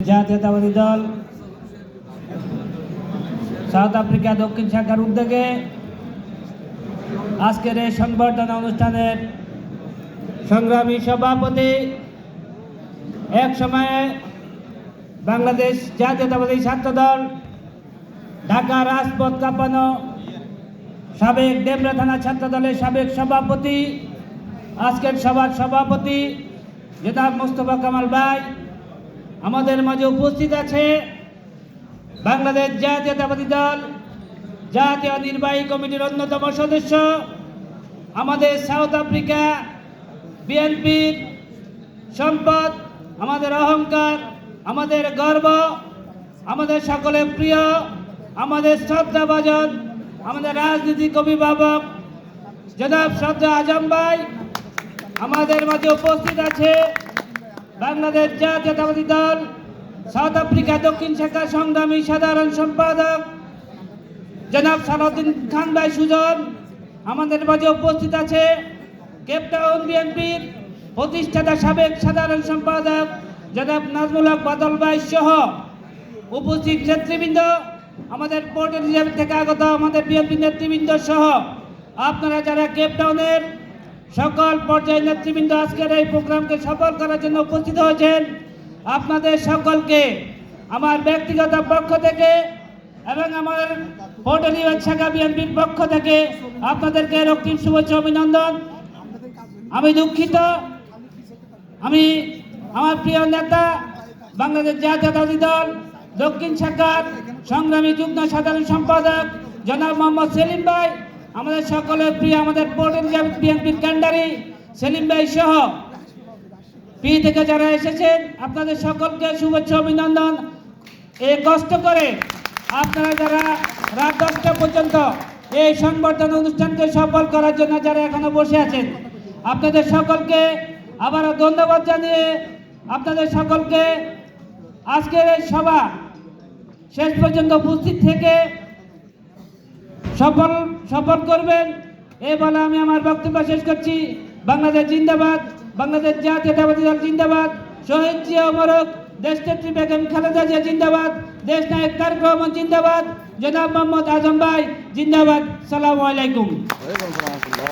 জাতীয়তাবাদী দল south Africa দক্ষিণ শাখার উদ্যোগে আজকের এই সংবর্ধনা অনুষ্ঠানের সংগ্রামী সভাপতি এক সময়ে বাংলাদেশ জাতীয়তাবাদী ছাত্র দল ঢাকা রাজপথ কাঁপানো সাবেক ডেমরা থানা ছাত্র দলের সাবেক সভাপতি, আজকের সভার সভাপতি জেনাব মুস্তফা কামাল ভাই আমাদের মাঝে উপস্থিত আছে বাংলাদেশ জাতীয়তাবাদী দল, জাতীয় নির্বাহী কমিটির অন্যতম সদস্য, আমাদের সাউথ আফ্রিকা বিএনপির সম্পদ, আমাদের অহংকার, আমাদের গর্ব, আমাদের সকলের প্রিয়, আমাদের শ্রদ্ধাভাজন, আমাদের রাজনীতিক অভিভাবক, জনাব শ্রদ্ধা আজম ভাই, আমাদের মাঝে উপস্থিত আছে। বাংলাদেশ জাতীয়তাবাদী দল, সাউথ আফ্রিকা দক্ষিণ শাখা সংগ্রামী সাধারণ সম্পাদক, জনাব সালাউদ্দিন খান ভাই সুজন, আমাদের মাঝে উপস্থিত আছে কেপটাউন বিএনপির প্রতিষ্ঠাতা সাবেক সাধারণ সম্পাদক জনাব নাজমুল হক বাদল ভাই সহ উপস্থিত নেতৃবৃন্দ, আমাদের পোর্ট এলিজাবেথ থেকে আগত আমাদের বিএনপি নেতৃবৃন্দ সহ। আপনারা যারা কেপটাউনের সকল পর্যায়ের নেতৃবৃন্দ আজকের এই প্রোগ্রামকে সফল করার জন্য উপস্থিত হয়েছেন। আপনাদের সকলকে আমার ব্যক্তিগত পক্ষ থেকে এবং আমার পোর্ট শাখা বিএনপির পক্ষ থেকে আপনাদেরকে রক্তিম শুভেচ্ছা অভিনন্দন। আমি দুঃখিত। আমি আমার প্রিয় নেতা, বাংলাদেশ জাতীয়তাবাদী দল, দক্ষিণ শাখার সংগ্রামী যুগ্ম সাধারণ সম্পাদক জনাব মোহাম্মদ সেলিম ভাই আমাদের সকলের প্রিয়, আমাদের এলিজাবেথ বিএনপির ক্যান্ডারি সেলিম ভাই সহ। পি থেকে যারা এসেছেন, আপনাদের সকলকে শুভেচ্ছা, অভিনন্দন। এ কষ্ট করে আপনারা যারা রাত দশটা পর্যন্ত এই সংবর্ধনা অনুষ্ঠানকে সফল করার জন্য যারা এখনও বসে আছেন, আপনাদের সকলকে আবারও ধন্যবাদ জানিয়ে আপনাদের সকলকে আজকের এই সভা শেষ পর্যন্ত উপস্থিত থেকে সফল সফল করবেন। এ বলে আমি আমার বক্তব্য শেষ করছি। বাংলাদেশ জিন্দাবাদ, বাংলাদেশ জাতীয়তাবাদী দল জিন্দাবাদ, শহীদ জিয়া অমরক দেশনেত্রী বেগম খালেদা জিয়া জিন্দাবাদ, দেশ নায়ক তারক রহমান জিন্দাবাদ, জনাব মোহাম্মদ আজম ভাই জিন্দাবাদ। সালামু আলাইকুম।